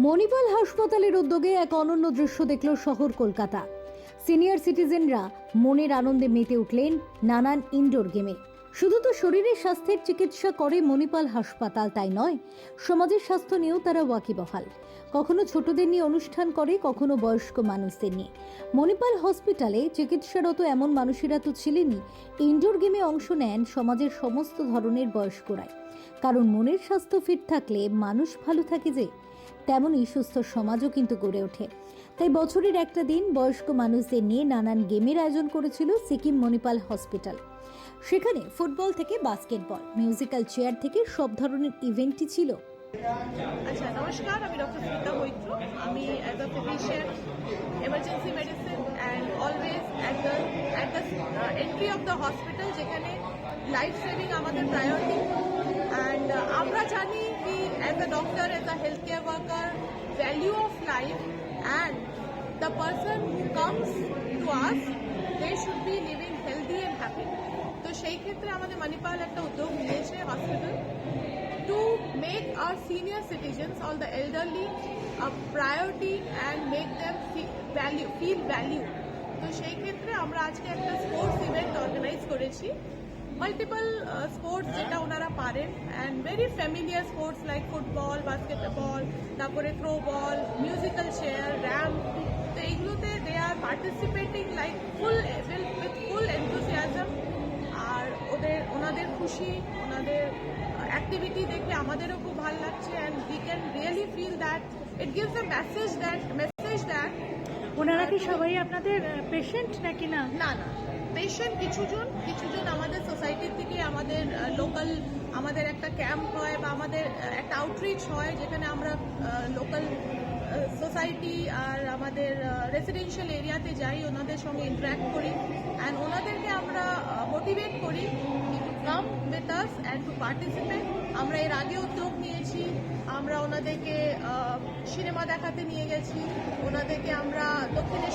মণিপাল হাসপাতালের উদ্যোগে এক অনন্য দৃশ্য দেখল শহর কলকাতা। সিনিয়র সিটিজেনরা মনের আনন্দে মেতে উঠলেন নানান ইনডোর গেমে। শুধু তো শরীরের স্বাস্থ্যের চিকিৎসা করে মণিপাল হাসপাতাল, তাই নয়, সমাজের স্বাস্থ্য নিয়েও তারা ওয়াকিবহাল। কখনো ছোটদের নিয়ে অনুষ্ঠান করে, কখনো বয়স্ক মানুষদের নিয়ে। মণিপাল হসপিটালে চিকিৎসারত এমন মানুষেরা তো ছিলেনই। ইনডোর গেমে অংশ নেন সমাজের সমস্ত ধরনের বয়স্করাই। কারণ মনের স্বাস্থ্য ফিট থাকলে মানুষ ভালো থাকে যে। তেমনই সুস্থ সমাজও কিন্তু গড়ে ওঠে। তাই বছরের একটা দিন বয়স্ক মানুষদের নিয়ে নানান গেমের আয়োজন করেছিল সিকিম মণিপাল হসপিটাল। সেখানে ফুটবল থেকে বাস্কেটবল, মিউজিক্যাল চেয়ার থেকে সব ধরনের ইভেন্টই ছিল। আচ্ছা নমস্কার, আমি ডক্টর স্মিতা মৈত্র। আমি as a physician emergency medicine and always at the entry of the hospital যেখানে লাইফ সেভিং আমাদের প্রায়োরিটি অ্যান্ড আমরা জানি as a doctor as a health care worker value of life and the person who comes to us they should be living healthy and happy তো সেই ক্ষেত্রে আমাদের মণিপাল একটা উদ্যোগ নিয়েছে hospital to our senior citizens, all the elderly, a priority and make them feel value, feel value. তো সেই ক্ষেত্রে আমরা আজকে একটা স্পোর্টস ইভেন্ট অর্গানাইজ করেছি মাল্টিপল স্পোর্টস যেটা ওনারা পারেন and very familiar sports like football basketball তারপরে throw ball musical chair ramp তো এইগুলোতে they are participating like full with full enthusiasm আর ওদের ওনাদের খুশি ওনাদের অ্যাক্টিভিটি দেখে আমাদেরও খুব ভালো লাগছে and we can really feel that it gives a message that message that ওনারা কি সবাই আপনাদের পেশেন্ট নাকি না? না না। পেশেন্ট কিছুজন কিছুজন আমাদের সোসাইটির থেকে আমাদের লোকাল আমাদের একটা ক্যাম্প হয় বা আমাদের একটা আউটরিচ হয় যেখানে আমরা লোকাল সোসাইটি আর আমাদের রেসিডেন্সিয়াল এরিয়াতে যাই, ওনাদের সঙ্গে ইন্টারাক্ট করি অ্যান্ড ওনাদেরকে আমরা মোটিভেট করি to come with us and to participate আমরা এর আগে উদ্যোগ নিয়েছি, আমরা ওনাদেরকে সিনেমা দেখাতে নিয়ে গেছি, ওনাদেরকে আমরা দক্ষিণেশ্বর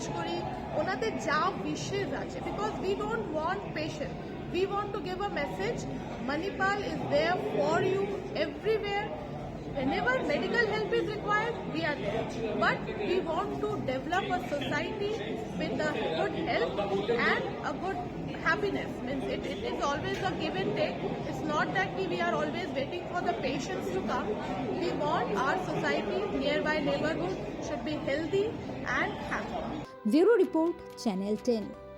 অ্যারেঞ্জ করি, ওনাদের যা উইশেস আছে। Because we don't want patient we want to give a message Manipal is there for you everywhere Whenever medical help is required. but we want to develop a society with a good health and a good happiness. Means it, it is always a give and take. It's not that we, we are always waiting for the patients to come. We want our society, nearby neighborhood should be healthy and happy. Zero Report, Channel 10.